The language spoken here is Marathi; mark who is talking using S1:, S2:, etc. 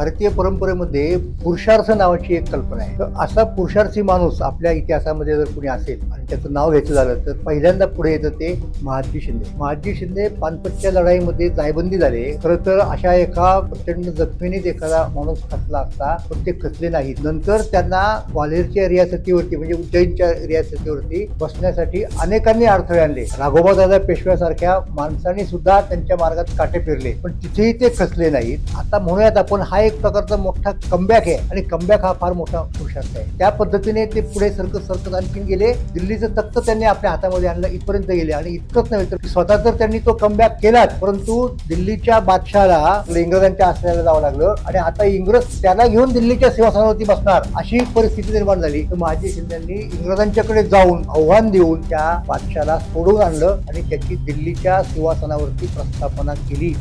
S1: भारतीय परंपरेमध्ये पुरुषार्थ नावाची एक कल्पना आहे. तर असा पुरुषार्थी माणूस आपल्या इतिहासामध्ये जर कुणी असेल आणि त्याचं नाव घ्यायचं झालं तर पहिल्यांदा पुढे येतं ते महादजी शिंदे. महादजी शिंदे पानपतच्या लढाईमध्ये जायबंदी झाले. खरं तर अशा एका प्रचंड जखमीनेच एखादा माणूस खचला असता पण ते खचले नाहीत. नंतर त्यांना ग्वाल्हेरच्या रियासतीवरती म्हणजे उज्जैनच्या रियासतीवरती बसण्यासाठी अनेकांनी अडथळे आणले. राघोबा दादा पेशव्यासारख्या माणसांनी सुद्धा त्यांच्या मार्गात काटे फिरले पण तिथेही ते खचले नाहीत. आता म्हणूयात आपण हा एक प्रकारचा मोठा कमबॅक आहे आणि कमबॅक हा फार मोठा पुरुषार्थ आहे. त्या पद्धतीने ते पुढे सरकत सरकत आणखीन गेले. दिल्लीचं तख्त त्यांनी आपल्या हातामध्ये आणलं इथपर्यंत गेले. आणि इतकंच नव्हे तर स्वतः तर त्यांनी तो कमबॅक केलाच. परंतु दिल्लीच्या बादशाला इंग्रजांच्या आश्रयाला जावं लागलं. आणि आता इंग्रज त्याला घेऊन दिल्लीच्या सिंहासनावरती बसणार. अशी परिस्थिती निर्माण झाली. तर महाजी शिंदेनी इंग्रजांच्याकडे जाऊन आव्हान देऊन त्या बादशाला सोडून आणलं आणि त्याची दिल्लीच्या सिंहासनावरती प्रस्थापना केली.